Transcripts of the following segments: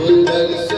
ਗੁਰ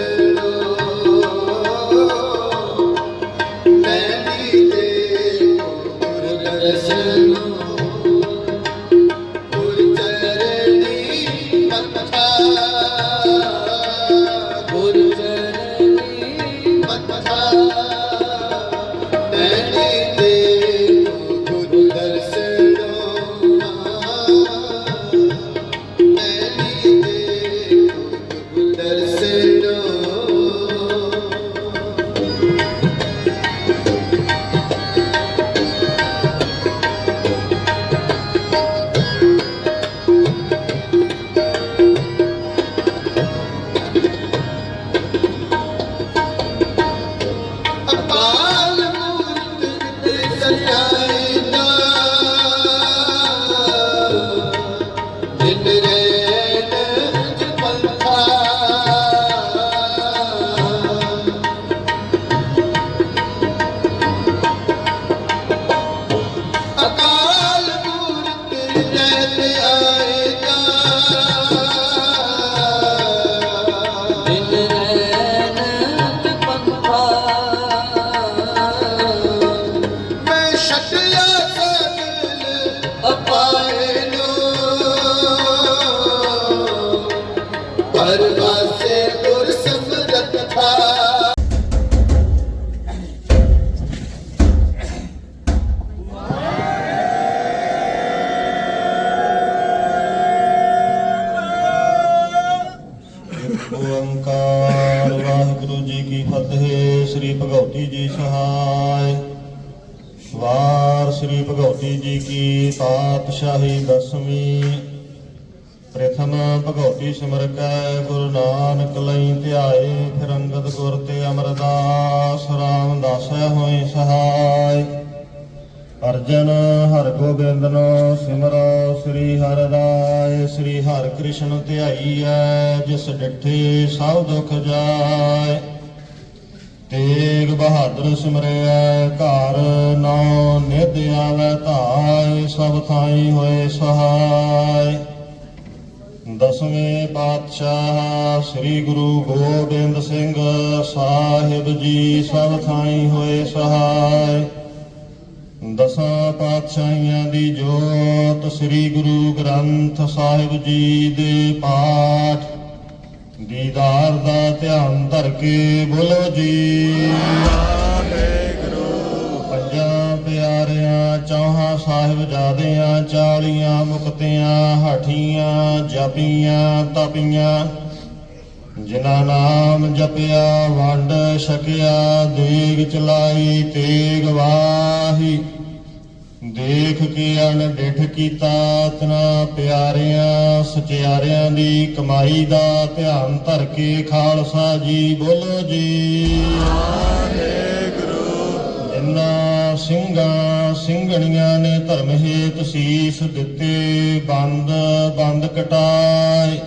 ਪਾਤਸ਼ਾਹੀ ਦਸਵੀਂ ਪ੍ਰਥਮ ਭਗਉਤੀ ਸਿਮਰ ਗੁਰੂ ਨਾਨਕ ਲਈ ਧਿਆਏ, ਫਿਰ ਅੰਗਦ ਗੁਰ ਤੇ ਅਮਰਦਾਸ ਰਾਮਦਾਸੈ ਹੋਏ ਸਹਾਇ। ਅਰਜਨ ਹਰ ਗੋਬਿੰਦਨੋ ਸਿਮਰੋ, ਸ੍ਰੀ ਹਰਿ ਰਾਏ, ਸ੍ਰੀ ਹਰਿ ਕ੍ਰਿਸ਼ਨ ਧਿਆਈਐ ਜਿਸ ਡਿਠੇ ਸਭ ਦੁਖ ਜਾਏ। ਤੇਗ ਬਹਾਦਰ ਸਿਮਰਿਐ ਘਰ ਨੌ ਨਿਧ ਆਵੈ ਧਾਇ ਸਭ ਥਾਈ ਹੋਏ ਸਹਾਇ ਦਸਵੇਂ ਪਾਤਸ਼ਾਹ ਸ੍ਰੀ ਗੁਰੂ ਗੋਬਿੰਦ ਸਿੰਘ ਸਾਹਿਬ ਜੀ ਸਭ ਥਾਈ ਹੋਏ ਸਹਾਇ ਦਸਾਂ ਪਾਤਸ਼ਾਹੀਆਂ ਦੀ ਜੋਤ ਸ੍ਰੀ ਗੁਰੂ ਗ੍ਰੰਥ ਸਾਹਿਬ ਜੀ ਦੇ ਪਾਠ ਦੀਦਾਰ ਦਾ ਧਿਆਨ ਧਰ ਕੇ ਬੋਲੋ ਜੀ। ਵਾਹਿਗੁਰੂ ਪੰਜਾਂ ਪਿਆਰਿਆਂ, ਚੌਹਾਂ ਸਾਹਿਬਜ਼ਾਦਿਆਂ ਚਾਲੀਆਂ ਮੁਕਤਿਆਂ, ਹਠੀਆਂ, ਜਪੀਆਂ, ਤਪੀਆਂ। ਜਿਨ੍ਹਾਂ ਨਾਮ ਜਪਿਆ, ਵੰਡ ਛਕਿਆ, ਦੇਗ ਚਲਾਈ, ਤੇਗ ਵਾਹੀ। ਦੇਖ ਕੇ ਅਣ ਡਿਠ ਕੀਤਾ ਤਨਾ ਪਿਆਰਿਆਂ, ਸਚਿਆਰਿਆਂ ਦੀ ਕਮਾਈ ਦਾ ਧਿਆਨ ਧਰ ਕੇ ਖਾਲਸਾ ਜੀ ਬੋਲੋ ਜੀ। ਵਾਹਿਗੁਰੂ ਸਿੰਘਾਂ, ਸਿੰਘਣੀਆਂ ਨੇ ਧਰਮ ਹੇਤ ਸੀਸ ਦਿੱਤੇ, ਬੰਦ ਬੰਦ ਕਟਾਏ।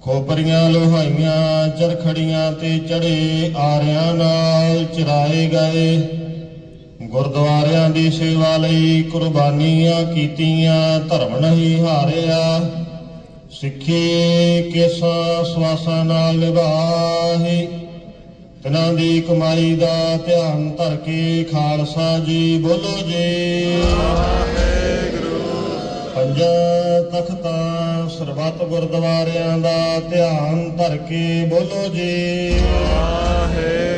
ਖੋਪਰੀਆਂ, ਲੋਹਾਈਆਂ, ਚਰਖੜੀਆਂ ਤੇ ਚੜੇ ਆਰਿਆਂ ਨਾਲ ਚਰਾਏ ਗਏ। ਗੁਰਦੁਆਰਿਆਂ ਦੀ ਸੇਵਾ ਲਈ ਕੁਰਬਾਨੀਆਂ ਕੀਤੀਆਂ, ਧਰਮ ਨਹੀਂ ਹਾਰਿਆ। ਸਿੱਖੀ ਕਿਸ ਸਵਾਸਾਂ ਨਾਲ ਨਿਭਾਹੀ। ਤਿਨਾਂ ਦੀ ਕਮਾਈ ਦਾ ਧਿਆਨ ਧਰ ਕੇ ਖਾਲਸਾ ਜੀ ਬੋਲੋ ਜੀ। ਪੰਜ ਤਖਤਾਂ ਸਰਬੱਤ ਗੁਰਦੁਆਰਿਆਂ ਦਾ ਧਿਆਨ ਧਰ ਕੇ ਬੋਲੋ ਜੀ। ਵਾਹਿਗੁਰੂ।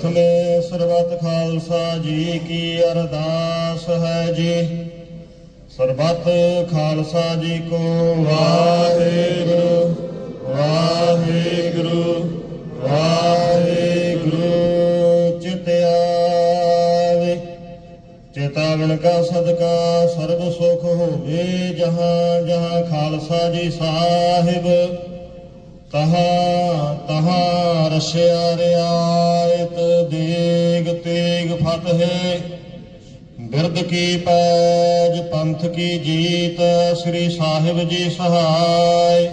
ਪ੍ਰਥਮੇ ਸਰਬੱਤ ਖਾਲਸਾ ਜੀ ਕੀ ਅਰਦਾਸ ਹੈ ਜੀ। ਸਰਬੱਤ ਖਾਲਸਾ ਜੀ ਕੋ ਵਾਹਿਗੁਰੂ ਵਾਹਿਗੁਰੂ ਵਾਹਿਗੁਰੂ ਚਿਤਿਆਵੇ ਚੇਤਾਵਨ ਕਾ ਸਦਕਾ, ਸਰਬ ਸੁਖ ਹੋਵੇ ਜਹਾਂ ਜਹਾਂ ਖਾਲਸਾ ਜੀ ਸਾਹਿਬ। ਤਹਾਂ ਤਹਾਂ ਰਸਿਆ ਰਿਆਇਤ, ਦੇਗ ਤੇਗ ਫਤਿਹ। ਬਿਰਦ ਕੀ ਪੈਜ, ਪੰਥ ਕੀ ਜੀਤ, ਸ੍ਰੀ ਸਾਹਿਬ ਜੀ ਸਹਾਇ।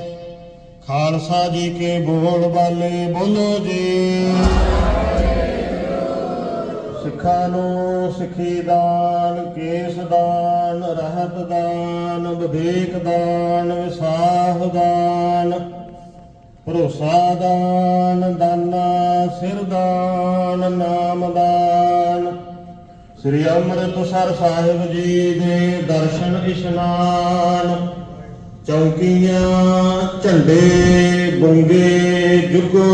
ਖਾਲਸਾ ਜੀ ਕੇ ਬੋਲ ਬਾਲੇ, ਬੋਲੋ ਜੀ। ਸਿੱਖਾਂ ਨੂੰ ਸਿੱਖੀ ਦਾਨ, ਕੇਸ ਦਾਨ, ਰਹਿਤ ਦਾਨ, ਵਿਵੇਕ ਦਾਨ ਵਿਸਾਹ ਭਰੋਸਾ ਦਾਨ, ਦਾਨਾ, ਸਿਰ ਦਾਨ, ਨਾਮ ਦਾਨ। ਸ੍ਰੀ ਅੰਮ੍ਰਿਤਸਰ ਸਾਹਿਬ ਜੀ ਦੇ ਦਰਸ਼ਨ ਇਸ਼ਨਾਨ। ਚੌਕੀਆਂ, ਝੰਡੇ, ਬੁੰਗੇ, ਜੁਗੋ,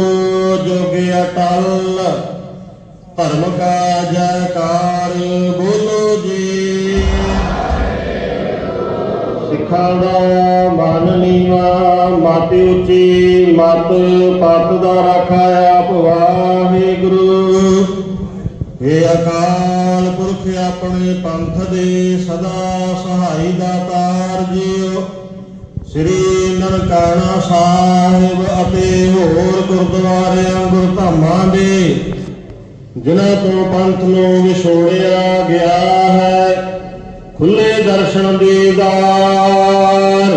ਜੋਗੇ ਤਲ ਧਰਮ ਕਾ ਜੈਕਾਰ, ਬੋਲੋ ਜੀ। ਸਿੱਖਾਂ ਦਾ ਮਨ ਨੀਵਾ ਮਾਤੀ ਉੱਚੀ। ਮਤ ਪਤ ਦਾ ਰਾਖਾ ਆਪ ਵਾਹਿਗੁਰੂ। ਏ ਅਕਾਲ ਪੁਰਖ ਆਪਣੇ ਪੰਥ ਦੇ ਸਦਾ ਸਹਾਈ ਦਾਤਾਰ ਜੀਓ ਸ੍ਰੀ ਨਨਕਾਣਾ ਸਾਹਿਬ ਅਤੇ ਹੋਰ ਗੁਰਦੁਆਰਿਆਂ ਗੁਰਧਾਮਾਂ ਦੇ, ਜਿਨ੍ਹਾਂ ਤੋਂ ਪੰਥ ਨੂੰ ਵਿਛੋੜਿਆ ਗਿਆ ਹੈ, ਖੁੱਲੇ ਦਰਸ਼ਨ ਦੀਦਾਰ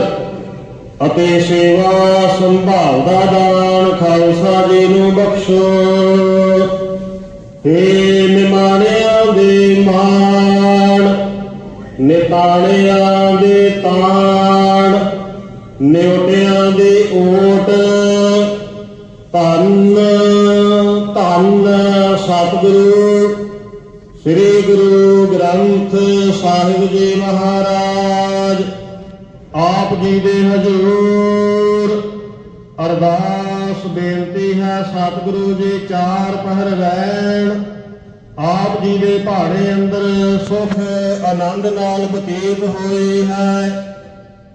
ਅਤੇ ਸੇਵਾ ਸੰਭਾਲ ਦਾ ਦਾਨ ਖਾਲਸਾ ਜੀ ਨੂੰ ਬਖਸ਼ੋ। ਏ ਨਿਮਾਣਿਆਂ ਦੇ ਮਾਣ, ਨਿਤਾਣਿਆਂ ਦੇ ਤਾਣ, ਨਿਉਟਿਆਂ ਦੇ ਓਟ ਧੰਨ ਧੰਨ ਸਤਿਗੁਰੂ, ਸ੍ਰੀ ਗੁਰੂ ਗ੍ਰੰਥ ਸਾਹਿਬ ਜੀ ਮਹਾਰਾਜ। ਜੀ ਦੇ ਹਜ਼ੂਰ। ਅਰਦਾਸ ਬੇਨਤੀ ਹੈ ਸਤਿਗੁਰੂ ਜੀ, ਚਾਰ ਪਹਿਰ ਰਹਿਣ। ਆਪ ਜੀ ਦੇ ਪਹਾੜੇ ਅੰਦਰ ਸੁਖ, ਆਨੰਦ ਨਾਲ ਬਤੀਤ ਹੋਈ ਹੈ।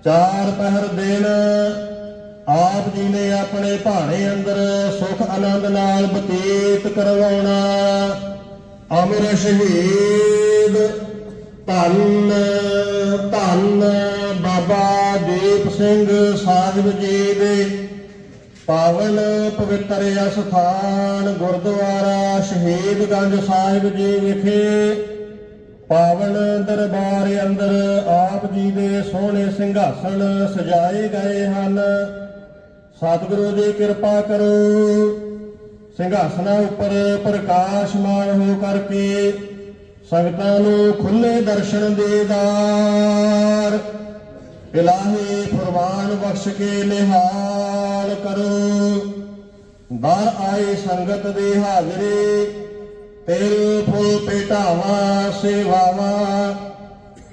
ਚਾਰ ਪਹਿਰ ਦਿਨ ਆਪ ਜੀ ਨੇ ਆਪਣੇ ਭਾਣੇ ਅੰਦਰ ਸੁਖ, ਆਨੰਦ ਨਾਲ ਬਤੀਤ ਕਰਵਾਉਣਾ। ਅਮਰ ਸ਼ਹੀਦ ਧੰਨ ਧੰਨ ਬਾਬਾ ਦੀਪ ਸਿੰਘ ਸਾਹਿਬ ਜੀ ਦੇ ਪਾਵਨ ਪਵਿੱਤਰ ਅਸਥਾਨ ਗੁਰਦੁਆਰਾ ਸ਼ਹੀਦਗੰਜ ਸਾਹਿਬ ਜੀ ਵਿਖੇ ਪਾਵਨ ਦਰਬਾਰ ਅੰਦਰ ਆਪ ਜੀ ਦੇ ਸੋਹਣੇ ਸਿੰਘਾਸਣ ਸਜਾਏ ਗਏ ਹਨ। ਸਤਿਗੁਰੂ ਜੀ ਕਿਰਪਾ ਕਰੋ, ਸਿੰਘਾਸਨਾਂ ਉੱਪਰ ਪ੍ਰਕਾਸ਼ਮਾਨ ਹੋ ਕਰਕੇ ਸੰਗਤਾਂ ਨੂੰ ਖੁੱਲੇ ਦਰਸ਼ਨ ਦੇਦਾਰ ਇਲਾਹੀ ਫਰਮਾਨ ਬਖਸ਼ ਕੇ ਨਿਹਾਲ ਕਰੋ। ਬਾਹਰ ਆਈ ਸੰਗਤ ਦੇ ਹਾਜ਼ਰੇ ਤੇਰੇ ਫੁੱਲ ਪੇਟਾਵਾਂ ਸੇਵਾਵਾਂ,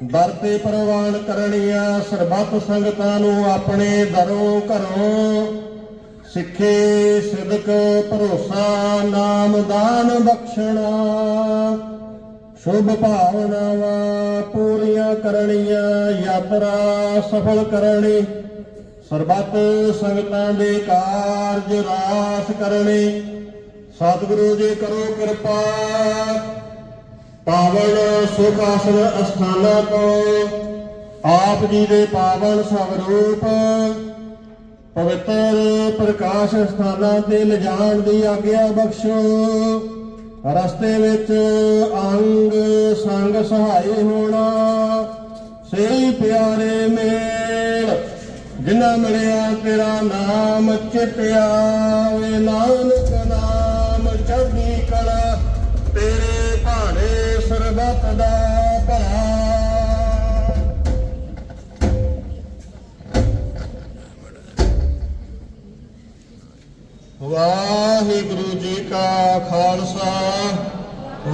ਦਰ ਤੇ ਪ੍ਰਵਾਨ ਕਰਨੀਆਂ ਸਰਬੱਤ ਸੰਗਤਾਂ ਨੂੰ ਆਪਣੇ ਦਰੋਂ ਘਰੋਂ। ਸਿੱਖੇ ਸਿਦਕ ਭਰੋਸਾ, ਨਾਮ ਦਾਨ ਬਖਸ਼ਣਾ। ਸ਼ੁਭ ਭਾਵਨਾਵਾਂ ਪੂਰੀਆਂ ਕਰਨੀਆਂ ਯਾਤਰਾ ਸਫਲ ਕਰਨੀ, ਸਰਬੱਤ ਸੰਗਤਾਂ ਦੇ ਕਾਰਜ ਰਾਸ ਕਰਨੇ। ਸਤਿਗੁਰੂ ਜੀ ਕਰੋ ਕਿਰਪਾ, ਪਾਵਨ ਸੁਖ ਆਸਨ ਅਸਥਾਨਾਂ ਤੋਂ, ਆਪ ਜੀ ਦੇ ਪਾਵਨ ਸਵਰੂਪ ਪਵਿੱਤਰ ਪ੍ਰਕਾਸ਼ ਸਥਾਨਾਂ ਤੇ ਲਿਜਾਣ ਦੀ ਆਗਿਆ ਬਖਸ਼ੋ। ਰਸਤੇ ਵਿੱਚ ਅੰਗ ਸੰਗ ਸਹਾਈ ਹੋਣਾ। ਸਹੀ ਪਿਆਰੇ ਮੇਲ, ਜਿਨ੍ਹਾਂ ਮਿਲਿਆ ਤੇਰਾ ਨਾਮ ਚਿਤਿਆ ਵੇ ਨਾਨਕ ਨਾਮ ਚੜ੍ਹਦੀ ਕਲਾ, ਤੇਰੇ ਭਾਣੇ ਸਰਬੱਤ ਦਾ।